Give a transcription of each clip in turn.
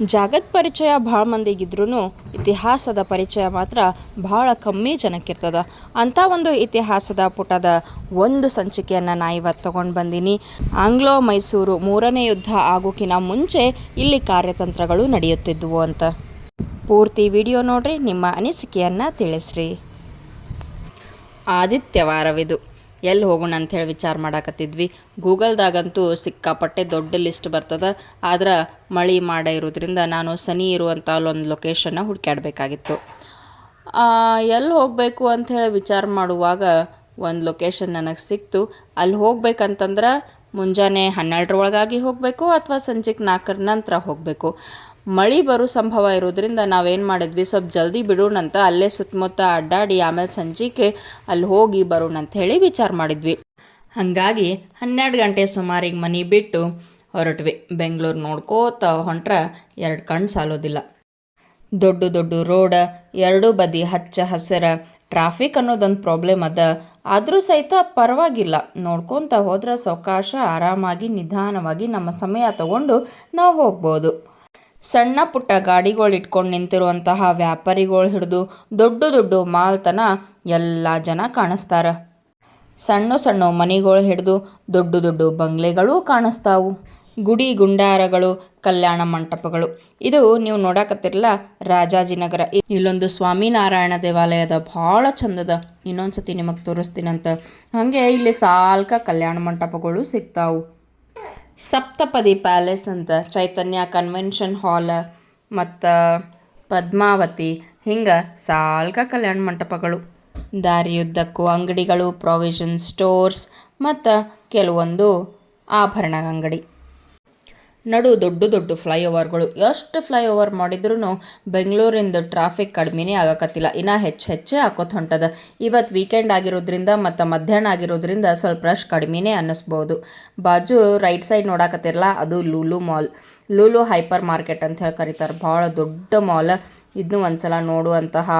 ಜಗತ್ ಪರಿಚಯ ಭಾಳ ಮಂದಿಗಿದ್ರೂ ಇತಿಹಾಸದ ಪರಿಚಯ ಮಾತ್ರ ಭಾಳ ಕಮ್ಮಿ ಜನಕ್ಕಿರ್ತದ. ಅಂಥ ಒಂದು ಇತಿಹಾಸದ ಪುಟದ ಒಂದು ಸಂಚಿಕೆಯನ್ನು ನಾ ಇವತ್ತು ತೊಗೊಂಡು ಬಂದೀನಿ. ಆಂಗ್ಲೋ ಮೈಸೂರು ಮೂರನೇ ಯುದ್ಧ ಆಗೋಕಿನ ಮುಂಚೆ ಇಲ್ಲಿ ಕಾರ್ಯತಂತ್ರಗಳು ನಡೆಯುತ್ತಿದ್ದುವು ಅಂತ. ಪೂರ್ತಿ ವಿಡಿಯೋ ನೋಡ್ರಿ, ನಿಮ್ಮ ಅನಿಸಿಕೆಯನ್ನು ತಿಳಿಸ್ರಿ. ಆದಿತ್ಯವಾರವಿದು. ಎಲ್ಲಿ ಹೋಗೋಣ ಅಂಥೇಳಿ ವಿಚಾರ ಮಾಡಾಕತ್ತಿದ್ವಿ. ಗೂಗಲ್ದಾಗಂತೂ ಸಿಕ್ಕಾಪಟ್ಟೆ ದೊಡ್ಡ ಲಿಸ್ಟ್ ಬರ್ತದೆ. ಆದ್ರೆ ಮಳೆ ಮಾಡ ಇರೋದ್ರಿಂದ ನಾನು ಸನಿ ಇರುವಂಥ ಅಲ್ಲೊಂದು ಲೊಕೇಶನ್ನ ಹುಡುಕಾಡಬೇಕಾಗಿತ್ತು ಎಲ್ಲಿ ಹೋಗಬೇಕು ಅಂಥೇಳಿ ವಿಚಾರ ಮಾಡುವಾಗ ಒಂದು ಲೊಕೇಶನ್ ನನಗೆ ಸಿಕ್ತು. ಅಲ್ಲಿ ಹೋಗ್ಬೇಕಂತಂದ್ರೆ ಮುಂಜಾನೆ ಹನ್ನೆರಡರೊಳಗಾಗಿ ಹೋಗಬೇಕು ಅಥವಾ ಸಂಜೆಗೆ ನಾಲ್ಕರ ನಂತರ ಹೋಗಬೇಕು. ಮಳೆ ಬರೋ ಸಂಭವ ಇರೋದ್ರಿಂದ ನಾವೇನು ಮಾಡಿದ್ವಿ? ಸ್ವಲ್ಪ ಜಲ್ದಿ ಬಿಡೋಣಂತ ಅಲ್ಲೇ ಸುತ್ತಮುತ್ತ ಅಡ್ಡಾಡಿ ಆಮೇಲೆ ಸಂಜೆಗೆ ಅಲ್ಲಿ ಹೋಗಿ ಬರೋಣ ಅಂತ ಹೇಳಿ ವಿಚಾರ ಮಾಡಿದ್ವಿ. ಹಾಗಾಗಿ ಹನ್ನೆರಡು ಗಂಟೆ ಸುಮಾರಿಗೆ ಮನೆ ಬಿಟ್ಟು ಹೊರಟ್ವಿ. ಬೆಂಗಳೂರು ನೋಡ್ಕೋತ ಹೊಂಟ್ರೆ ಎರಡು ಕಣ್ಣು ಸಾಲೋದಿಲ್ಲ. ದೊಡ್ಡ ದೊಡ್ಡ ರೋಡ, ಎರಡೂ ಬದಿ ಹಚ್ಚ ಹಸಿರ, ಟ್ರಾಫಿಕ್ ಅನ್ನೋದೊಂದು ಪ್ರಾಬ್ಲಮ್ ಅದ. ಆದರೂ ಸಹಿತ ಪರವಾಗಿಲ್ಲ. ನೋಡ್ಕೊತ ಹೋದ್ರೆ ಸಾವಕಾಶ ಆರಾಮಾಗಿ ನಿಧಾನವಾಗಿ ನಮ್ಮ ಸಮಯ ತಗೊಂಡು ನಾವು ಹೋಗ್ಬೋದು. ಸಣ್ಣ ಪುಟ್ಟ ಗಾಡಿಗಳು ಇಟ್ಕೊಂಡು ನಿಂತಿರುವಂತಹ ವ್ಯಾಪಾರಿಗಳು ಹಿಡಿದು ದೊಡ್ಡ ದೊಡ್ಡ ಮಾಲ್ತನ ಎಲ್ಲ ಜನ ಕಾಣಿಸ್ತಾರ. ಸಣ್ಣ ಸಣ್ಣ ಮನೆಗಳು ಹಿಡಿದು ದೊಡ್ಡ ದೊಡ್ಡ ಬಂಗ್ಲೆಗಳು ಕಾಣಿಸ್ತಾವು. ಗುಡಿ ಗುಂಡಾರಗಳು, ಕಲ್ಯಾಣ ಮಂಟಪಗಳು. ಇದು ನೀವು ನೋಡಕತ್ತಿರಲ್ಲ ರಾಜಾಜಿನಗರ ಇಲ್ಲೊಂದು ಸ್ವಾಮಿನಾರಾಯಣ ದೇವಾಲಯದ ಭಾಳ ಚಂದದ. ಇನ್ನೊಂದು ಸತಿ ನಿಮಗೆ ತೋರಿಸ್ತೀನಂತ. ಹಾಗೆ ಇಲ್ಲಿ ಸಾಲ್ಕ ಕಲ್ಯಾಣ ಮಂಟಪಗಳು ಸಿಗ್ತಾವು. ಸಪ್ತಪದಿ ಪ್ಯಾಲೇಸ್ ಅಂತ ಚೈತನ್ಯ ಕನ್ವೆನ್ಷನ್ ಹಾಲ್ ಮತ್ತು ಪದ್ಮಾವತಿ, ಹಿಂಗೆ ಸಾಲ್ಕ ಕಲ್ಯಾಣ ಮಂಟಪಗಳು. ದಾರಿಯುದ್ದಕ್ಕೂ ಅಂಗಡಿಗಳು ಪ್ರಾವಿಷನ್ ಸ್ಟೋರ್ಸ್ ಮತ್ತು ಕೆಲವೊಂದು ಆಭರಣ ಅಂಗಡಿ ನಡು ದೊಡ್ಡ ದೊಡ್ಡ ಫ್ಲೈಓವರ್ಗಳು. ಎಷ್ಟು ಫ್ಲೈಓವರ್ ಮಾಡಿದ್ರೂ ಬೆಂಗಳೂರಿಂದ ಟ್ರಾಫಿಕ್ ಕಡಿಮೆನೇ ಆಗಕತ್ತಿಲ್ಲ. ಇನ್ನೂ ಹೆಚ್ಚು ಹೆಚ್ಚೇ ಹಾಕೋತ ಹೊಂಟದ. ಇವತ್ತು ವೀಕೆಂಡ್ ಆಗಿರೋದ್ರಿಂದ ಮತ್ತು ಮಧ್ಯಾಹ್ನ ಆಗಿರೋದ್ರಿಂದ ಸ್ವಲ್ಪ ರಶ್ ಕಡಿಮೆನೇ ಅನ್ನಿಸ್ಬೋದು. ಬಾಜು ರೈಟ್ ಸೈಡ್ ನೋಡಕತ್ತಿರಲ್ಲ, ಅದು Lulu mall. Lulu hypermarket ಅಂತ ಹೇಳಿ ಕರೀತಾರೆ. ಭಾಳ ದೊಡ್ಡ ಮಾಲ್. ಇದನ್ನು ಒಂದ್ಸಲ ನೋಡುವಂತಹ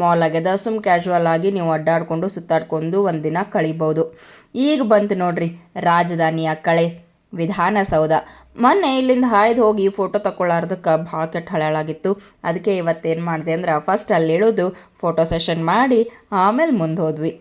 ಮಾಲ್ ಆಗ್ಯದ. ಸುಮ್ ಕ್ಯಾಶುವಲ್ ಆಗಿ ನೀವು ಅಡ್ಡಾಡ್ಕೊಂಡು ಸುತ್ತಾಡ್ಕೊಂಡು ಒಂದಿನ ಕಳಿಬೋದು. ಈಗ ಬಂತು ನೋಡ್ರಿ ರಾಜಧಾನಿಯ ಕಳೆ. ವಿಧಾನಸೌಧ. ಮೊನ್ನೆ ಇಲ್ಲಿಂದ ಹಾಯ್ದು ಹೋಗಿ ಫೋಟೋ ತಗೊಳ್ಳಾರ್ದಕ್ಕೆ ಭಾಳ ಕೆಟ್ಟ ಹಳಾಳಾಗಿತ್ತು. ಅದಕ್ಕೆ ಇವತ್ತೇನು ಮಾಡಿದೆ ಅಂದ್ರೆ ಫಸ್ಟ್ ಅಲ್ಲಿ ಇಳಿದು ಫೋಟೋ ಸೆಷನ್ ಮಾಡಿ ಆಮೇಲೆ ಮುಂದೆ ಹೋದ್ವಿ.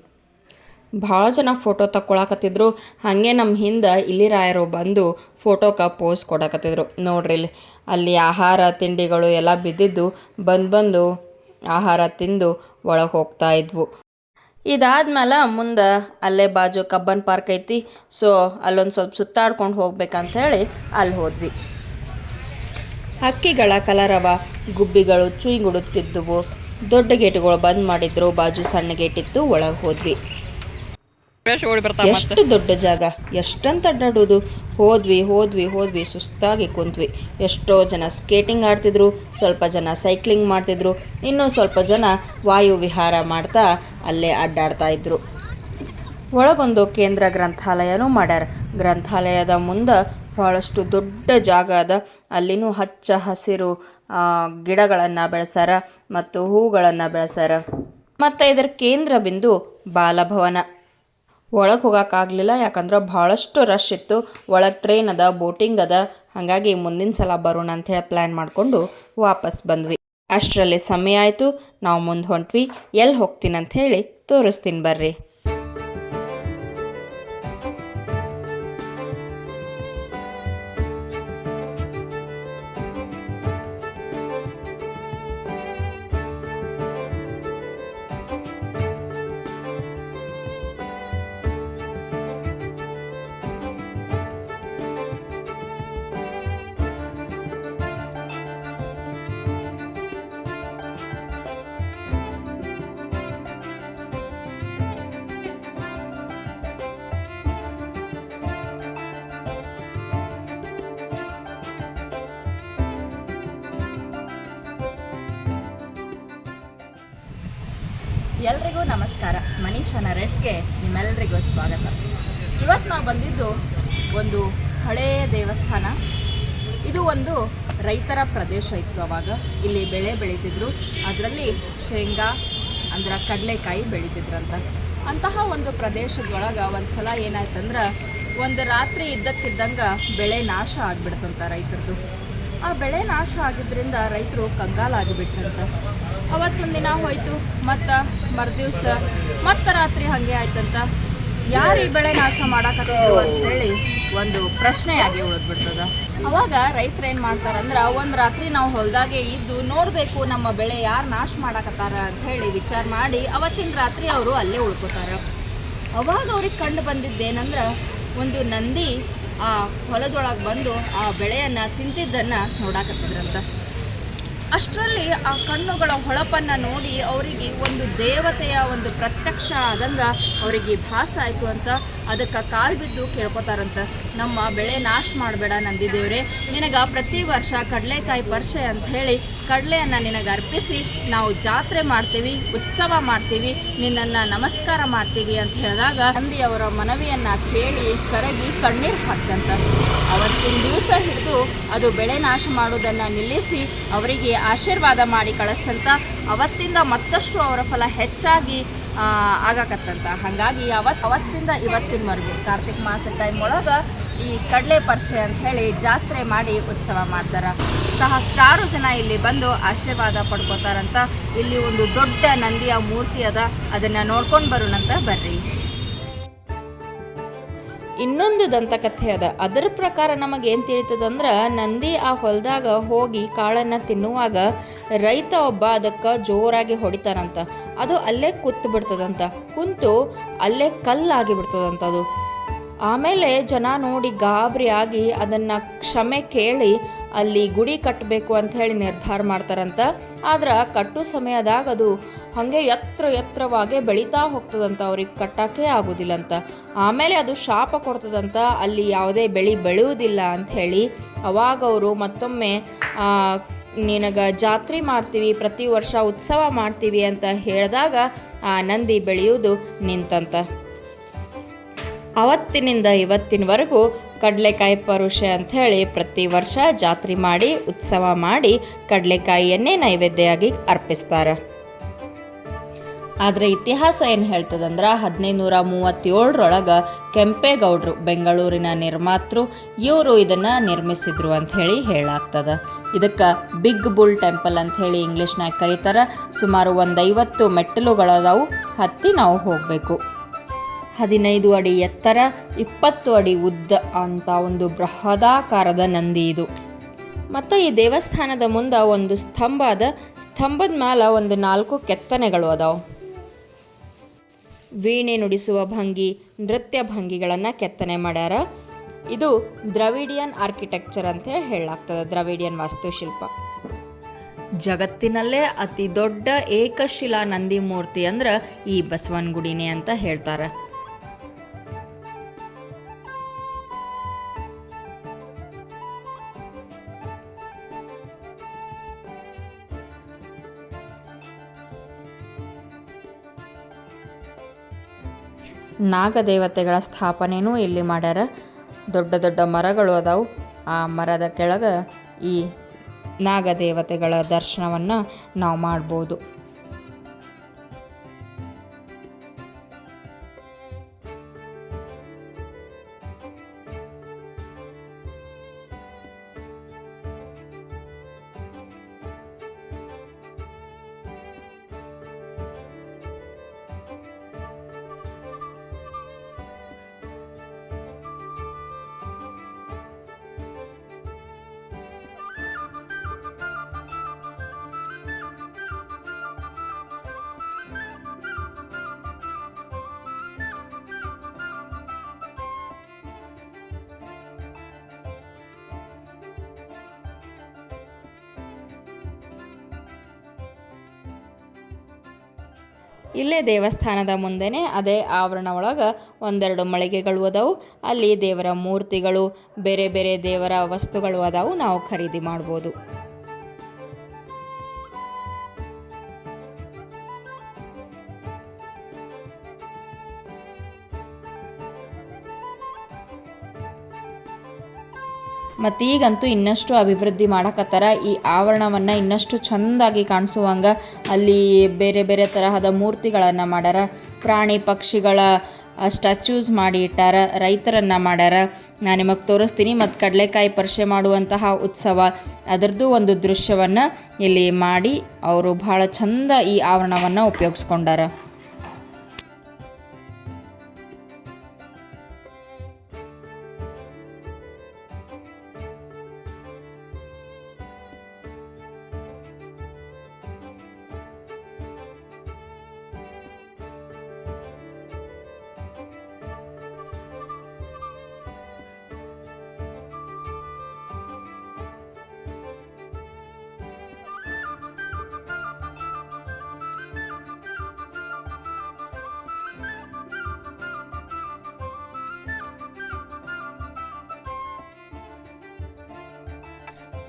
ಭಾಳ ಜನ ಫೋಟೋ ತಕ್ಕೊಳಕತ್ತಿದ್ರು. ಹಾಗೆ ನಮ್ಮ ಹಿಂದೆ ಇಲ್ಲಿ ರಾಯರು ಬಂದು ಫೋಟೋಕ್ಕೆ ಪೋಸ್ ಕೊಡಕತ್ತಿದ್ರು. ನೋಡ್ರಿ ಅಲ್ಲಿ ಆಹಾರ ತಿಂಡಿಗಳು ಎಲ್ಲ ಬಿದ್ದಿದ್ದು ಬಂದು ಬಂದು ಆಹಾರ ತಿಂದು ಒಳಗೆ ಹೋಗ್ತಾ ಇದ್ವು. ಇದಾದ್ಮೇಲೆ ಮುಂದೆ ಅಲ್ಲೇ ಬಾಜು ಕಬ್ಬನ್ ಪಾರ್ಕ್ ಐತಿ. ಸೊ ಅಲ್ಲೊಂದು ಸ್ವಲ್ಪ ಸುತ್ತಾಡ್ಕೊಂಡು ಹೋಗ್ಬೇಕಂತ ಹೇಳಿ ಅಲ್ಲಿ ಹೋದ್ವಿ. ಹಕ್ಕಿಗಳ ಕಲರವ ಗುಬ್ಬಿಗಳು ಚುಯ್ಗುಡುತ್ತಿದ್ದುವು ದೊಡ್ಡ ಗೇಟ್ಗಳು ಬಂದ್ ಮಾಡಿದ್ರು. ಬಾಜು ಸಣ್ಣ ಗೇಟ್ ಇತ್ತು. ಒಳಗೆ ಹೋದ್ವಿ. ಎಷ್ಟು ದೊಡ್ಡ ಜಾಗ. ಎಷ್ಟಂತ ಅಡ್ಡಾಡೋದು. ಹೋದ್ವಿ ಹೋದ್ವಿ ಹೋದ್ವಿ, ಸುಸ್ತಾಗಿ ಕುಂತ್ವಿ. ಎಷ್ಟೋ ಜನ ಸ್ಕೇಟಿಂಗ್ ಆಡ್ತಿದ್ರು, ಸ್ವಲ್ಪ ಜನ ಸೈಕ್ಲಿಂಗ್ ಮಾಡ್ತಿದ್ರು. ಇನ್ನೂ ಸ್ವಲ್ಪ ಜನ ವಾಯು ವಿಹಾರ ಮಾಡ್ತಾ ಅಲ್ಲೇ ಅಡ್ಡಾಡ್ತಾ ಇದ್ರು. ಒಳಗೊಂದು ಕೇಂದ್ರ ಗ್ರಂಥಾಲಯನೂ ಮಾಡ್ಯಾರ. ಗ್ರಂಥಾಲಯದ ಮುಂದೆ ಭಾಳಷ್ಟು ದೊಡ್ಡ ಜಾಗ ಅದ. ಅಲ್ಲಿನೂ ಹಚ್ಚ ಹಸಿರು ಗಿಡಗಳನ್ನು ಬೆಳೆಸ್ಯಾರ ಮತ್ತು ಹೂಗಳನ್ನು ಬೆಳೆಸ್ಯಾರ. ಮತ್ತು ಇದರ ಕೇಂದ್ರ ಬಿಂದು ಬಾಲಭವನ. ಒಳಗೆ ಹೋಗೋಕ್ಕಾಗಲಿಲ್ಲ ಯಾಕಂದ್ರೆ ಭಾಳಷ್ಟು ರಶ್ ಇತ್ತು. ಒಳಗೆ ಟ್ರೈನ್ ಅದ ಬೋಟಿಂಗ್ ಅದ. ಹಾಗಾಗಿ ಮುಂದಿನ ಸಲ ಬರೋಣ ಅಂಥೇಳಿ ಪ್ಲ್ಯಾನ್ ಮಾಡಿಕೊಂಡು ವಾಪಸ್ ಬಂದ್ವಿ. ಅಷ್ಟರಲ್ಲಿ ಸಮಯ ಆಯಿತು. ನಾವು ಮುಂದೆ ಹೊಂಟ್ವಿ. ಎಲ್ಲಿ ಹೋಗ್ತೀನಿ ಅಂತ ಹೇಳಿ ತೋರಿಸ್ತೀನಿ ಬರ್ರಿ. ಎಲ್ರಿಗೂ ನಮಸ್ಕಾರ. ಮನೀಷಾ ರೆಡ್ಸ್ಗೆ ನಿಮ್ಮೆಲ್ಲರಿಗೂ ಸ್ವಾಗತ. ಇವತ್ತು ನಾವು ಬಂದಿದ್ದು ಒಂದು ಹಳೆಯ ದೇವಸ್ಥಾನ. ಇದು ಒಂದು ರೈತರ ಪ್ರದೇಶ ಇತ್ತು ಅವಾಗ. ಇಲ್ಲಿ ಬೆಳೆ ಬೆಳೀತಿದ್ರು. ಅದರಲ್ಲಿ ಶೇಂಗಾ, ಅಂದ್ರೆ ಕಡಲೆಕಾಯಿ ಬೆಳೀತಿದ್ರಂತ. ಅಂತಹ ಒಂದು ಪ್ರದೇಶದೊಳಗೆ ಒಂದು ಸಲ ಏನಾಯ್ತಂದ್ರೆ ಒಂದು ರಾತ್ರಿ ಇದ್ದಕ್ಕಿದ್ದಂಗೆ ಬೆಳೆ ನಾಶ ಆಗಿಬಿಡ್ತಂತ ರೈತರದು. ಆ ಬೆಳೆ ನಾಶ ಆಗಿದ್ದರಿಂದ ರೈತರು ಕಂಗಾಲಾಗಿಬಿಟ್ರಂತ. ಅವತ್ತೊಂದು ದಿನ ಹೋಯ್ತು, ಮತ್ತು ಮರುದಿವ್ಸ ಮತ್ತೆ ರಾತ್ರಿ ಹಾಗೆ ಆಯ್ತಂತ. ಯಾರು ಈ ಬೆಳೆ ನಾಶ ಮಾಡಾಕತ್ತಿದ್ರು ಅಂತೇಳಿ ಒಂದು ಪ್ರಶ್ನೆಯಾಗಿ ಉಳಿದ್ಬಿಡ್ತದ. ಅವಾಗ ರೈತರು ಏನು ಮಾಡ್ತಾರಂದ್ರೆ, ಒಂದು ರಾತ್ರಿ ನಾವು ಹೊಲ್ದಾಗೆ ಇದ್ದು ನೋಡಬೇಕು ನಮ್ಮ ಬೆಳೆ ಯಾರು ನಾಶ ಮಾಡಾಕತ್ತಾರ ಅಂತ ಹೇಳಿ ವಿಚಾರ ಮಾಡಿ ಅವತ್ತಿನ ರಾತ್ರಿ ಅವರು ಅಲ್ಲೇ ಉಳ್ಕೋತಾರ. ಅವಾಗ ಅವ್ರಿಗೆ ಕಂಡು ಬಂದಿದ್ದೇನಂದ್ರೆ, ಒಂದು ನಂದಿ ಆ ಹೊಲದೊಳಗೆ ಬಂದು ಆ ಬೆಳೆಯನ್ನು ತಿಂತಿದ್ದನ್ನು ನೋಡಾಕತ್ತಿದ್ರಂತ. ಅಷ್ಟರಲ್ಲಿ ಆ ಕಣ್ಣುಗಳ ಹೊಳಪನ್ನು ನೋಡಿ ಅವರಿಗೆ ಒಂದು ದೇವತೆಯ ಒಂದು ಪ್ರತ್ಯಕ್ಷ ಆದಂಗೆ ಅವರಿಗೆ ಭಾಸ ಆಯಿತು ಅಂತ ಅದಕ್ಕೆ ಕಾಲು ಬಿದ್ದು ಕೇಳ್ಕೊತಾರಂತ. ನಮ್ಮ ಬೆಳೆ ನಾಶ ಮಾಡಬೇಡ ನಂದಿದೇವ್ರೆ. ನಿನಗೆ ಪ್ರತಿ ವರ್ಷ ಕಡಲೆಕಾಯಿ ಪರಿಷೆ ಅಂತ ಹೇಳಿ ಕಡಲೆಯನ್ನು ನಿನಗೆ ಅರ್ಪಿಸಿ, ನಾವು ಜಾತ್ರೆ ಮಾಡ್ತೀವಿ, ಉತ್ಸವ ಮಾಡ್ತೀವಿ, ನಿನ್ನನ್ನು ನಮಸ್ಕಾರ ಮಾಡ್ತೀವಿ ಅಂತ ಹೇಳಿದಾಗ ಅವರ ಮನವಿಯನ್ನು ಕೇಳಿ ಕರಗಿ ಕಣ್ಣೀರು ಹಾಕ್ತಂತ. ಅವತ್ತಿನ ದಿವಸ ಹಿಡಿದು ಅದು ಬೆಳೆ ನಾಶ ಮಾಡೋದನ್ನು ನಿಲ್ಲಿಸಿ ಅವರಿಗೆ ಆಶೀರ್ವಾದ ಮಾಡಿ ಕಳಿಸ್ತಂತ ಅವತ್ತಿಂದ ಮತ್ತಷ್ಟು ಅವರ ಫಲ ಹೆಚ್ಚಾಗಿ ಆಗಾಕತ್ತಂತ. ಹಾಗಾಗಿ ಅವತ್ತು ಅವತ್ತಿಂದ ಇವತ್ತಿನವರೆಗೂ ಕಾರ್ತಿಕ್ ಮಾಸ ಟೈಮ್ ಒಳಗೆ ಈ ಕಡಲೆ ಪರ್ಷೆ ಅಂತ ಹೇಳಿ ಜಾತ್ರೆ ಮಾಡಿ ಉತ್ಸವ ಮಾಡ್ತಾರೆ. ಸಹಸ್ರಾರು ಜನ ಇಲ್ಲಿ ಬಂದು ಆಶೀರ್ವಾದ ಪಡ್ಕೋತಾರಂತ. ಇಲ್ಲಿ ಒಂದು ದೊಡ್ಡ ನಂದಿಯ ಮೂರ್ತಿ ಅದ. ಅದನ್ನು ನೋಡ್ಕೊಂಡು ಬರೋಣಂತ ಬರ್ರಿ. ಇನ್ನೊಂದು ದಂತಕಥೆ ಅದ. ಅದರ ಪ್ರಕಾರ ನಮಗೇನು ತಿಳಿತದಂದ್ರ, ನಂದಿ ಆ ಹೊಲದಾಗ ಹೋಗಿ ಕಾಳನ್ನು ತಿನ್ನುವಾಗ ರೈತ ಒಬ್ಬ ಅದಕ್ಕೆ ಜೋರಾಗಿ ಹೊಡಿತಾರಂತ. ಅದು ಅಲ್ಲೇ ಕೂತು ಬಿಡ್ತದಂತ ಕುಂತು ಅಲ್ಲೇ ಕಲ್ಲಾಗಿ ಬಿಡ್ತದಂತ ಅದು. ಆಮೇಲೆ ಜನ ನೋಡಿ ಗಾಬರಿ ಆಗಿ ಅದನ್ನು ಕ್ಷಮೆ ಕೇಳಿ ಅಲ್ಲಿ ಗುಡಿ ಕಟ್ಟಬೇಕು ಅಂತ ಹೇಳಿ ನಿರ್ಧಾರ ಮಾಡ್ತಾರಂತ. ಆದ್ರೆ ಕಟ್ಟು ಸಮಯದಾಗ ಅದು ಹಾಗೆ ಎತ್ತರ ಎತ್ತರವಾಗೆ ಬೆಳೀತಾ ಹೋಗ್ತದಂತ ಅವ್ರಿಗೆ ಕಟ್ಟಕ್ಕೆ ಆಗೋದಿಲ್ಲಂತ. ಆಮೇಲೆ ಅದು ಶಾಪ ಕೊಡ್ತದಂತ, ಅಲ್ಲಿ ಯಾವುದೇ ಬೆಳೆ ಬೆಳೆಯುವುದಿಲ್ಲ ಹೇಳಿ ಅವಾಗ ಅವರು ಮತ್ತೊಮ್ಮೆ ನಿನಗೆ ಜಾತ್ರೆ ಮಾಡ್ತೀವಿ, ಪ್ರತಿ ವರ್ಷ ಉತ್ಸವ ಮಾಡ್ತೀವಿ ಅಂತ ಹೇಳಿದಾಗ, ಆ, ನಂದಿ ಬೆಳೆಯುವುದು ನಿಂತಂತ. ಅವತ್ತಿನಿಂದ ಇವತ್ತಿನವರೆಗೂ ಕಡಲೆಕಾಯಿ ಪರುಷೆ ಅಂಥೇಳಿ ಪ್ರತಿ ವರ್ಷ ಜಾತ್ರೆ ಮಾಡಿ, ಉತ್ಸವ ಮಾಡಿ ಕಡಲೆಕಾಯಿಯನ್ನೇ ನೈವೇದ್ಯವಾಗಿ ಅರ್ಪಿಸ್ತಾರೆ. ಆದರೆ ಇತಿಹಾಸ ಏನು ಹೇಳ್ತದಂದ್ರೆ ಹದಿನೈದು ನೂರ ಮೂವತ್ತೇಳರೊಳಗೆ ಕೆಂಪೇಗೌಡರು ಬೆಂಗಳೂರಿನ ನಿರ್ಮಾತೃ, ಇವರು ಇದನ್ನು ನಿರ್ಮಿಸಿದ್ರು ಅಂತ ಹೇಳಾಗ್ತದೆ. ಇದಕ್ಕೆ ಬಿಗ್ ಬುಲ್ ಟೆಂಪಲ್ ಅಂಥೇಳಿ ಇಂಗ್ಲೀಷ್ನಾಗ ಕರೀತಾರೆ. ಸುಮಾರು ಒಂದು ಐವತ್ತು ಮೆಟ್ಟಲುಗಳದಾವು ಹತ್ತಿ ನಾವು ಹೋಗಬೇಕು. ಹದಿನೈದು ಅಡಿ ಎತ್ತರ, ಇಪ್ಪತ್ತು ಅಡಿ ಉದ್ದ ಅಂತ ಒಂದು ಬೃಹದಾಕಾರದ ನಂದಿ ಇದು. ಮತ್ತು ಈ ದೇವಸ್ಥಾನದ ಮುಂದೆ ಒಂದು ಸ್ತಂಭ ಅದ. ಸ್ತಂಭದ ಮ್ಯಾಲ ಒಂದು ನಾಲ್ಕು ಕೆತ್ತನೆಗಳು ಅದಾವು. ವೀಣೆ ನುಡಿಸುವ ಭಂಗಿ, ನೃತ್ಯ ಭಂಗಿಗಳನ್ನು ಕೆತ್ತನೆ ಮಾಡ್ಯಾರ. ಇದು ದ್ರವಿಡಿಯನ್ ಆರ್ಕಿಟೆಕ್ಚರ್ ಅಂತ ಹೇಳಿ ಹೇಳಲಾಗ್ತದೆ, ದ್ರವಿಡಿಯನ್ ವಾಸ್ತುಶಿಲ್ಪ. ಜಗತ್ತಿನಲ್ಲೇ ಅತಿ ದೊಡ್ಡ ಏಕಶಿಲಾ ನಂದಿ ಮೂರ್ತಿ ಅಂದ್ರೆ ಈ ಬಸವನಗುಡಿನೇ ಅಂತ ಹೇಳ್ತಾರೆ. ನಾಗದೇವತೆಗಳ ಸ್ಥಾಪನೆನೂ ಇಲ್ಲಿ ಮಾಡ್ಯಾರ. ದೊಡ್ಡ ದೊಡ್ಡ ಮರಗಳು ಅದಾವು. ಆ ಮರದ ಕೆಳಗೆ ಈ ನಾಗದೇವತೆಗಳ ದರ್ಶನವನ್ನು ನಾವು ಮಾಡ್ಬೋದು. ಇಲ್ಲೇ ದೇವಸ್ಥಾನದ ಮುಂದೆನೇ ಅದೇ ಆವರಣ ಒಳಗೆ ಒಂದೆರಡು ಮಳಿಗೆಗಳು ಅದಾವು. ಅಲ್ಲಿ ದೇವರ ಮೂರ್ತಿಗಳು, ಬೇರೆ ಬೇರೆ ದೇವರ ವಸ್ತುಗಳು ಅದಾವು. ನಾವು ಖರೀದಿ ಮಾಡ್ಬೋದು. ಮತ್ತು ಈಗಂತೂ ಇನ್ನಷ್ಟು ಅಭಿವೃದ್ಧಿ ಮಾಡಕತ್ತಾರ. ಈ ಆವರಣವನ್ನು ಇನ್ನಷ್ಟು ಚೆಂದಾಗಿ ಕಾಣಿಸುವಂಗೆ ಅಲ್ಲಿ ಬೇರೆ ಬೇರೆ ತರಹದ ಮೂರ್ತಿಗಳನ್ನು ಮಾಡ್ಯಾರ ಪ್ರಾಣಿ ಪಕ್ಷಿಗಳ ಸ್ಟ್ಯಾಚ್ಯೂಸ್ ಮಾಡಿ ಇಟ್ಟಾರ, ರೈತರನ್ನು ಮಾಡ್ಯಾರ ನಾನು ನಿಮಗೆ ತೋರಿಸ್ತೀನಿ, ಮತ್ತು ಕಡಲೆಕಾಯಿ ಪರಿಷೆ ಮಾಡುವಂತಹ ಉತ್ಸವ. ಅದರದ್ದು ಒಂದು ದೃಶ್ಯವನ್ನು ಇಲ್ಲಿ ಮಾಡಿ, ಅವರು ಭಾಳ ಚಂದ ಈ ಆವರಣವನ್ನು ಉಪಯೋಗಿಸ್ಕೊಂಡಾರ.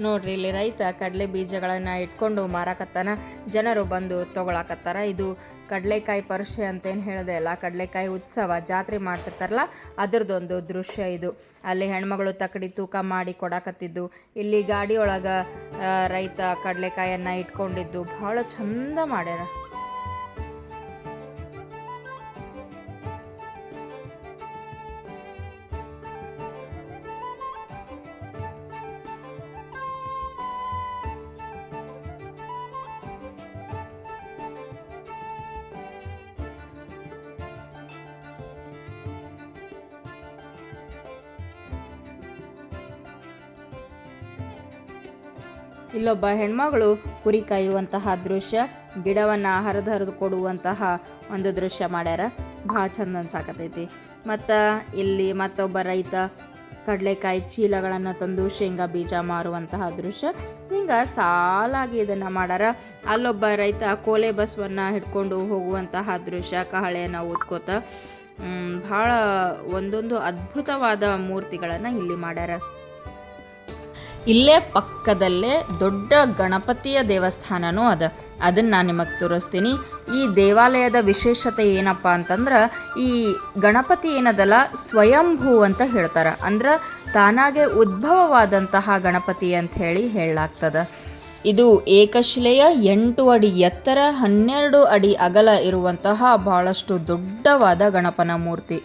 ನೋಡ್ರಿ, ಇಲ್ಲಿ ರೈತ ಕಡಲೆ ಬೀಜಗಳನ್ನು ಇಟ್ಕೊಂಡು ಮಾರಾಕತ್ತಾನ ಜನರು ಬಂದು ತಗೊಳಕತ್ತಾರ. ಇದು ಕಡಲೆಕಾಯಿ ಪರಿಷೆ ಅಂತೇನು ಹೇಳಿದೆ ಅಲ್ಲ ಕಡಲೆಕಾಯಿ ಉತ್ಸವ ಜಾತ್ರೆ ಮಾಡ್ತಿರ್ತಾರಲ್ಲ, ಅದರದೊಂದು ದೃಶ್ಯ ಇದು. ಅಲ್ಲಿ ಹೆಣ್ಮಗಳು ತಕ್ಕಡಿ ತೂಕ ಮಾಡಿ ಕೊಡಾಕತ್ತಿದ್ದು, ಇಲ್ಲಿ ಗಾಡಿ ಒಳಗೆ ರೈತ ಕಡಲೆಕಾಯನ್ನು ಇಟ್ಕೊಂಡಿದ್ದು, ಭಾಳ ಚಂದ ಮಾಡ್ಯಾರ. ಇಲ್ಲೊಬ್ಬ ಹೆಣ್ಮಗಳು ಕುರಿ ಕಾಯುವಂತಹ ದೃಶ್ಯ, ಗಿಡವನ್ನು ಹರಿದು ಹರಿದು ಕೊಡುವಂತಹ ಒಂದು ದೃಶ್ಯ ಮಾಡ್ಯಾರ. ಭಾಳ ಚಂದ ಅನ್ಸಾಕತೈತಿ. ಮತ್ತು ಇಲ್ಲಿ ಮತ್ತೊಬ್ಬ ರೈತ ಕಡಲೆಕಾಯಿ ಚೀಲಗಳನ್ನು ತಂದು ಶೇಂಗಾ ಬೀಜ ಮಾರುವಂತಹ ದೃಶ್ಯ. ಹಿಂಗೆ ಸಾಲಾಗಿ ಇದನ್ನು ಮಾಡ್ಯಾರ. ಅಲ್ಲೊಬ್ಬ ರೈತ ಕೋಲೆ ಬಸ್ವನ್ನು ಹಿಡ್ಕೊಂಡು ಹೋಗುವಂತಹ ದೃಶ್ಯ ಕಹಳೆಯನ್ನು ಓದ್ಕೋತ ಭಾಳ ಒಂದೊಂದು ಅದ್ಭುತವಾದ ಮೂರ್ತಿಗಳನ್ನು ಇಲ್ಲಿ ಮಾಡ್ಯಾರ. ಇಲ್ಲೇ ಪಕ್ಕದಲ್ಲೇ ದೊಡ್ಡ ಗಣಪತಿಯ ದೇವಸ್ಥಾನನೂ ಅದ. ಅದನ್ನು ನಾನು ನಿಮಗೆ ತೋರಿಸ್ತೀನಿ. ಈ ದೇವಾಲಯದ ವಿಶೇಷತೆ ಏನಪ್ಪ ಅಂತಂದ್ರೆ, ಈ ಗಣಪತಿ ಏನದಲ್ಲ, ಸ್ವಯಂಭೂ ಅಂತ ಹೇಳ್ತಾರೆ. ಅಂದ್ರೆ ತಾನಾಗೆ ಉದ್ಭವವಾದಂತಹ ಗಣಪತಿ ಅಂತ ಹೇಳಿ ಹೇಳಲಾಗ್ತದ. ಇದು ಏಕಶಿಲೆಯ ಎಂಟು ಅಡಿ ಎತ್ತರ ಹನ್ನೆರಡು ಅಡಿ ಅಗಲ ಇರುವಂತಹ ಬಹಳಷ್ಟು ದೊಡ್ಡವಾದ ಗಣಪನ ಮೂರ್ತಿ.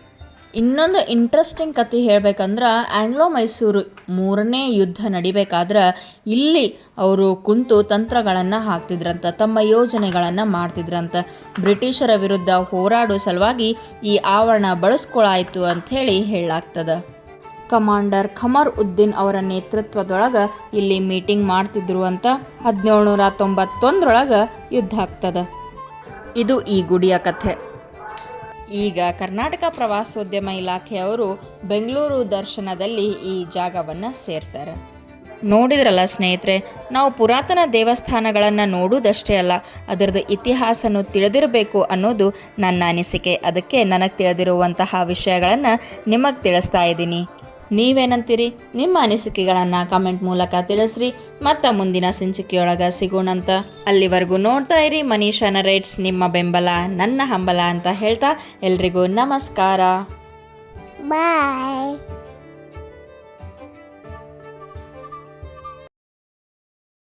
ಇನ್ನೊಂದು ಇಂಟ್ರೆಸ್ಟಿಂಗ್ ಕತೆ ಹೇಳ್ಬೇಕಂದ್ರೆ ಆಂಗ್ಲೋ ಮೈಸೂರು ಮೂರನೇ ಯುದ್ಧ ನಡಿಬೇಕಾದ್ರೆ ಇಲ್ಲಿ ಅವರು ಕುಂತು ತಂತ್ರಗಳನ್ನು ಹಾಕ್ತಿದ್ರಂತ, ತಮ್ಮ ಯೋಜನೆಗಳನ್ನು ಮಾಡ್ತಿದ್ರಂತ. ಬ್ರಿಟಿಷರ ವಿರುದ್ಧ ಹೋರಾಡೋ ಸಲುವಾಗಿ ಈ ಆವರಣ ಬಳಸ್ಕೊಳಾಯ್ತು ಅಂಥೇಳಿ ಹೇಳಾಗ್ತದೆ. ಕಮಾಂಡರ್ ಖಮರ್ ಉದ್ದೀನ್ ಅವರ ನೇತೃತ್ವದೊಳಗೆ ಇಲ್ಲಿ ಮೀಟಿಂಗ್ ಮಾಡ್ತಿದ್ರು ಅಂತ ಹದಿನೇಳು ನೂರ ತೊಂಬತ್ತೊಂದರೊಳಗೆ ಯುದ್ಧ ಆಗ್ತದ. ಇದು ಈ ಗುಡಿಯ ಕಥೆ. ಈಗ ಕರ್ನಾಟಕ ಪ್ರವಾಸೋದ್ಯಮ ಇಲಾಖೆಯವರು ಬೆಂಗಳೂರು ದರ್ಶನದಲ್ಲಿ ಈ ಜಾಗವನ್ನು ಸೇರ್ಸಾರೆ. ನೋಡಿದ್ರಲ್ಲ ಸ್ನೇಹಿತರೆ, ನಾವು ಪುರಾತನ ದೇವಸ್ಥಾನಗಳನ್ನು ನೋಡುವುದಷ್ಟೇ ಅಲ್ಲ, ಅದರದ್ದು ಇತಿಹಾಸನು ತಿಳಿದಿರಬೇಕು ಅನ್ನೋದು ನನ್ನ ಅನಿಸಿಕೆ. ಅದಕ್ಕೆ ನನಗೆ ತಿಳಿದಿರುವಂತಹ ವಿಷಯಗಳನ್ನು ನಿಮಗೆ ತಿಳಿಸ್ತಾ ಇದ್ದೀನಿ. ನೀವೇನಂತೀರಿ? ನಿಮ್ಮ ಅನಿಸಿಕೆಗಳನ್ನು ಕಮೆಂಟ್ ಮೂಲಕ ತಿಳಿಸ್ರಿ. ಮತ್ತು ಮುಂದಿನ ಸಂಚಿಕೆಯೊಳಗೆ ಸಿಗೋಣಂತ. ಅಲ್ಲಿವರೆಗೂ ನೋಡ್ತಾ ಇರಿ ಮನೀಷಾ ನರೇಟ್ಸ್ ನಿಮ್ಮ ಬೆಂಬಲ, ನನ್ನ ಹಂಬಲ ಅಂತ ಹೇಳ್ತಾ ಎಲ್ರಿಗೂ ನಮಸ್ಕಾರ. Bye.